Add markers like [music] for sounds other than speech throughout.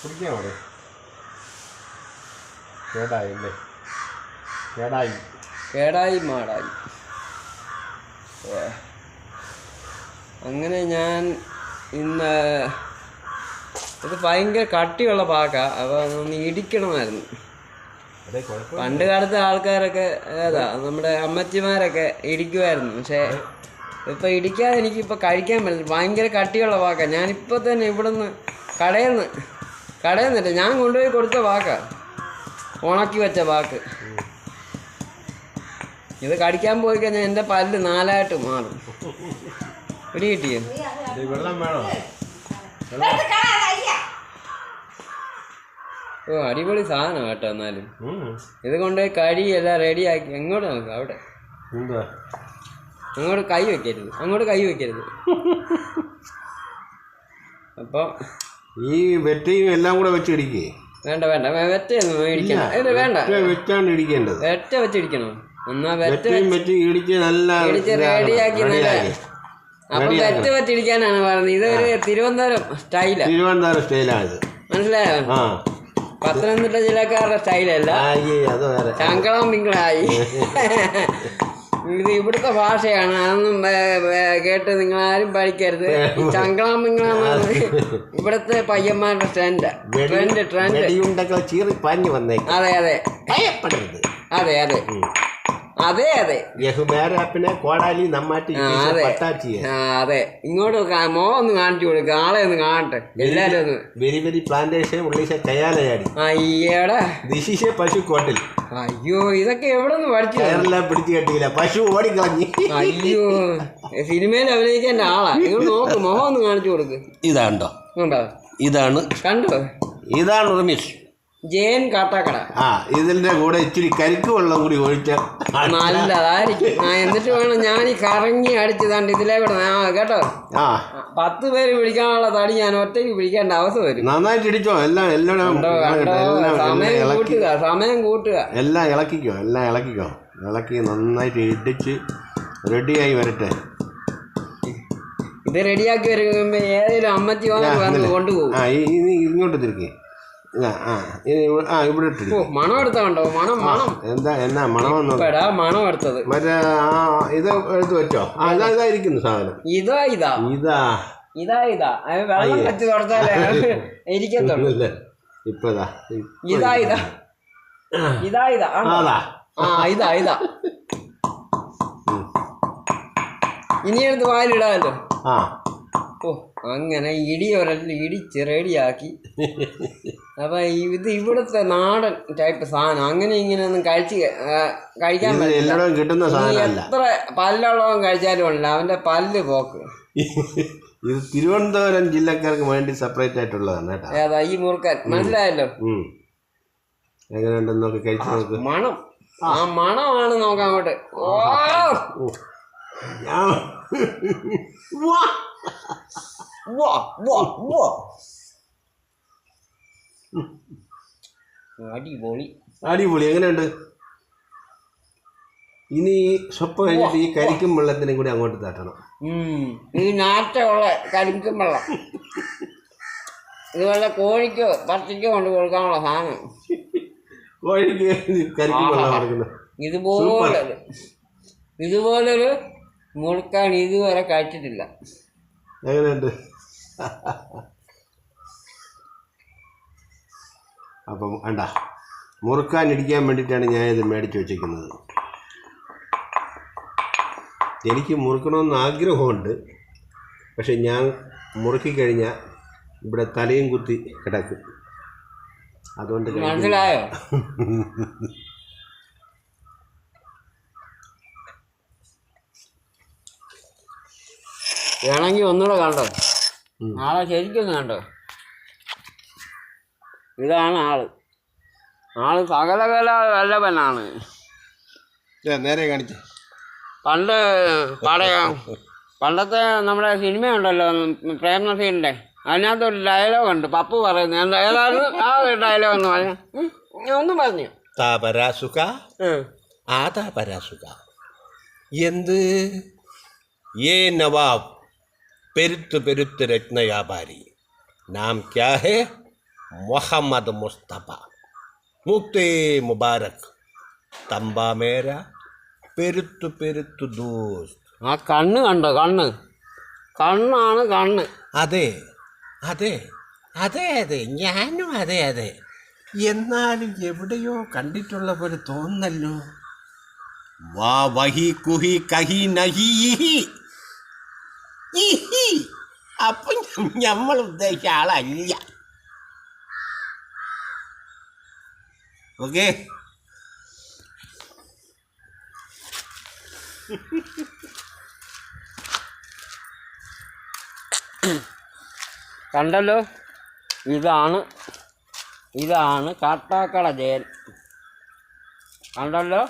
കുടിക്കാൻ അവിടെ കേടായി അല്ലേ? കേടായി. കേടായി മാടായി. അങ്ങനെ ഞാൻ ഇന്ന് ഇത് ഭയങ്കര കട്ടിയുള്ള പാക്ക അപ്പോൾ ഒന്ന് ഇടിക്കണമായിരുന്നു. പണ്ട് കാലത്തെ ആൾക്കാരൊക്കെ ഏതാ നമ്മുടെ അമ്മച്ചിമാരൊക്കെ ഇടിക്കുമായിരുന്നു പക്ഷേ ഇപ്പം ഇടിക്കാതെ എനിക്കിപ്പോൾ കഴിക്കാൻ പറ്റില്ല. ഭയങ്കര കട്ടിയുള്ള വാക്ക. ഞാനിപ്പോൾ തന്നെ ഇവിടുന്ന് കടയിൽ നിന്ന് കടയിൽ നിന്നില്ല ഞാൻ കൊണ്ടുപോയി കൊടുത്ത വാക്ക. ഉണക്കി വെച്ച വാക്ക്. ഇത് കടിക്കാൻ പോയി കഴിഞ്ഞാൽ എന്റെ പല്ല് നാലായിട്ട് മാറും. പിടി കിട്ടിയോ? ഓ അടിപൊളി സാധനം കേട്ടോ എന്നാലും. ഇത് കൊണ്ടുപോയി കഴി എല്ലാം റെഡിയാക്കി എങ്ങോട്ട് നോക്കാം അവിടെ? അങ്ങോട്ട് കൈ വെക്കരുത്. അങ്ങോട്ട് കൈ വെക്കരുത്. അപ്പോൾ ഈ വെറ്റയും എല്ലാം കൂടെ വെച്ചിടിക്കേ. വേണ്ട വേണ്ട. വെറ്റയൊന്നും വെറ്റ മേടിക്കണം. വേണ്ട. വെച്ചാണ് ഇടിക്കേണ്ടത് വെറ്റ വെച്ചിടിക്കണം. എന്നാ വെറ്റ വെച്ച് ഇടിച്ച് നല്ല ഇടിച്ച് റെഡിയാക്കി നല്ല. അപ്പൊ വെറ്റ വെച്ചിടിക്കാനാണ് പറഞ്ഞത് ഇതൊരു തിരുവനന്തപുരം സ്റ്റൈലാ തിരുവനന്തപുരം സ്റ്റൈലാണ് മനസ്സിലായോ? പത്തനംതിട്ട ജില്ലക്കാരുടെ സ്റ്റൈലല്ല ചങ്കളം പിങ്കളായി. [laughs] ഇത് ഇവിടുത്തെ ഭാഷയാണ്. അതൊന്നും കേട്ട് നിങ്ങളാരും പഠിക്കരുത്. [laughs] ചങ്കളം പിങ്കളാന്ന് [laughs] ഇവിടുത്തെ പയ്യന്മാരുടെ ട്രെൻഡ് ട്രെൻഡ് ട്രെൻഡ് വെടിയുണ്ടൊക്കെ ചീറി പാഞ്ഞു വന്നേക്ക്. അതെ അതെ. അതെ അതെ. അതെ അതെ. യഹുബേരാപ്പിനെ കോടാലി അതെ. അതെ. ഇങ്ങോട്ട് മോ ഒന്ന് കാണിച്ചു കൊടുക്കുക ആളെ ഒന്ന് കാണട്ടെ. എല്ലാരും ഒന്ന്. വെരി വെരി പ്ലാന്റേഷൻ ഉള്ളീശ കയാലയാടി. അയ്യടാ. ദിശിശ പശു കോട്ടിൽ അയ്യോ ഇതൊക്കെ എവിടെ നിന്ന് പഠിച്ചു? കയറെല്ലാം പിടിച്ചു കെട്ടിയില്ല. പശു ഓടിക്കളഞ്ഞി. അയ്യോ സിനിമയിൽ അഭിനയിക്കേണ്ട ആളാ. നിങ്ങൾ നോക്ക് മോഹം ഒന്ന് കാണിച്ചു കൊടുക്ക്. ഇതാണ്ടോ കണ്ടോ? ഇതാണ് കണ്ടോ? ഇതാണ് റമീഷ്. ജയൻ കാട്ടാക്കട. ആ ഇതിന്റെ കൂടെ ഇച്ചിരി കരിക്ക് വെള്ളം കൂടി ഒഴിച്ചാൽ നല്ലതായിരിക്കും. ആ എന്നിട്ട് വേണം ഞാൻ ഈ കറങ്ങി അടിച്ചതാണ്ട് ഇതിലേ കൂടെ ആ കേട്ടോ? ആ. പത്ത് പേര് പിടിക്കാനുള്ള തടി ഞാൻ ഒറ്റയ്ക്ക് പിടിക്കേണ്ട അവസ്ഥ വരും. നന്നായിട്ട് ഇടിച്ചോ? എല്ലാം എല്ലാം സമയം കൂട്ടുക സമയം കൂട്ടുക. എല്ലാം ഇളക്കിക്കോ എല്ലാം ഇളക്കിക്കോ. ഇളക്കി നന്നായിട്ട് ഇടിച്ച് റെഡിയായി വരട്ടെ. ഇത് റെഡിയാക്കി വരുമ്പോ ഏതെങ്കിലും അമ്മച്ചി വന്നു കൊണ്ടുപോകും. ഇങ്ങോട്ട് തിരിക്കേ. മണം വായിലിടാല്ലോ കണ്ടോ? മണം മണം. എന്താ എന്നാ മണമെന്ന് ഇപ്പടാ മണം എടുത്തത്. മറ്റേ ആ ഇത് എടുത്ത് വെച്ചോ? ആ ഇതാ ഇതായിരിക്കുന്നു സാധനം. ഇതാ ഇതാ. ഇതാ. ഇതാ ഇതാ. അത് വെള്ളം വെച്ച് തുടച്ചാലേ ഇരിക്കത്തുള്ളൂ. ഇല്ല ഇപ്പൊ ഇതാ ഇപ്പൊ ഇതാ. ഇതാ ഇതാ. ഇതാ ആ, ആണോ? അതാ. ആ ഇതാ ഇതാ. ഇനി എടുത്ത് വായിലിടാമല്ലോ. ആ. ഓ അങ്ങനെ ഇടി ഒരല്ല ഇടിച്ച് റെഡിയാക്കി. [laughs] അപ്പൊ ഇത് ഇവിടുത്തെ നാടൻ ടൈപ്പ് സാധനം. അങ്ങനെ ഇങ്ങനെയൊന്നും കഴിച്ച് കഴിക്കാൻ പറ്റില്ല. കിട്ടുന്ന സാധനമല്ല. എത്ര പല്ലുള്ളവൻ കഴിച്ചാലും ഉണ്ട് അവന്റെ പല്ല് പോക്ക്. [laughs] ഇത് തിരുവനന്തപുരം ജില്ലക്കാർക്ക് വേണ്ടി സെപ്പറേറ്റ് ആയിട്ടുള്ളതാണ് കേട്ടോ. ഏതാ ഈ മുറുക്കൻ? മനസ്സിലായല്ലോ? ഉം. എങ്ങനെയുണ്ടെന്ന് നോക്കി കഴിച്ചു നോക്ക്. മണം. ആ. മണമാണ് നമുക്ക് അങ്ങോട്ട്. ഓ [laughs] വാ. വാ വാ വാ. അടിപൊളി. അടിപൊളി. എങ്ങനെയുണ്ട്? ഇനി സ്വപ്പ് കഴിഞ്ഞിട്ട് ഈ കരിക്കും വെള്ളത്തിനും കൂടി അങ്ങോട്ട് തട്ടണം. ഈ നാറ്റമുള്ള കരിക്കും വെള്ളം. ഇതുപോലെ കോഴിക്കോ പച്ചയ്ക്കോ കൊണ്ട് കൊടുക്കാനുള്ള സാധനം. കോഴിക്ക് കരിക്കും വെള്ളം കൊടുക്കുന്നത്. ഇതുപോലെ ഇതുപോലൊരു മുറുക്കാൻ ഇതുവരെ കഴിച്ചിട്ടില്ല. എങ്ങനെയുണ്ട്? അപ്പം വേണ്ട. മുറുക്കാൻ ഇടിക്കാൻ വേണ്ടിയിട്ടാണ് ഞാൻ ഇത് മേടിച്ച് വെച്ചിരിക്കുന്നത്. എനിക്ക് മുറുക്കണമെന്ന് ആഗ്രഹമുണ്ട്. പക്ഷെ ഞാൻ മുറുക്കി കഴിഞ്ഞാൽ ഇവിടെ തലയും കുത്തി കിടക്കും. അതുകൊണ്ട്. മനസ്സിലായോ? വേണമെങ്കിൽ ഒന്നുകൂടെ കണ്ടോ? നാളെ ശരിക്കും കണ്ടോ? ഇതാണ് ആൾ. ആൾ സകലകല വല്ലവനാണ്. നേരെ കാണിച്ചു. പണ്ട് പാടയാ പണ്ടത്തെ നമ്മുടെ സിനിമയുണ്ടല്ലോ പ്രേംനസീലിന്റെ അതിനകത്ത് ഒരു ഡയലോഗ് ഉണ്ട്. പപ്പു പറയുന്നത് ഏതായിരുന്നു? ആ ഒരു ഡയലോഗ് എന്ന് പറഞ്ഞു ഒന്നും പറഞ്ഞു. താപരാസുക ആ. താപരാസുക എന്ത്? ഏ നവാബ് പെരുത്ത് പെരുത്ത് രത്നവ്യാപാരി നാം ക്യാ ഹേ? മുഹമ്മദ് മുസ്തഫ. മുക്തി മുബാരക്. തമ്പാമേര പെരുത്തു പെരുത്തു ദൂസ് ആ കണ്ണ് കണ്ടോ കണ്ണ്? കണ്ണാണ് കണ്ണ്. അതെ അതെ അതെ അതെ ഞാനും അതെ അതെ. എന്നാലും എവിടെയോ കണ്ടിട്ടുള്ള പോലെ തോന്നല്ലോ. വാ വഹി കുഹി കഹി നഹി അപ്പം നമ്മൾ ഉദ്ദേശിച്ച ആളല്ല. ഓക്കെ. കണ്ടല്ലോ? ഇതാണ് ഇതാണ് കാട്ടാക്കട ജയൻ. കണ്ടല്ലോ?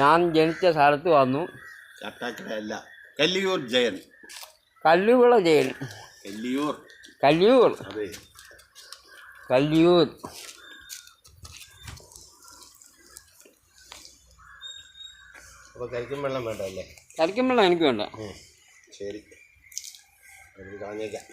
ഞാൻ ജനിച്ച സ്ഥലത്ത് വന്നു. കാട്ടാക്കടയല്ല കല്ലിയൂർ ജയൻ. കല്ലുവിള ജയൻ. കല്ലിയൂർ. കല്ലിയൂർ. അതെ. കല്ലിയൂർ അപ്പോൾ കരിക്കും വെള്ളം വേണ്ട അല്ലേ വെള്ളം എനിക്ക് വേണ്ട. ശരി. കളഞ്ഞേക്കാം.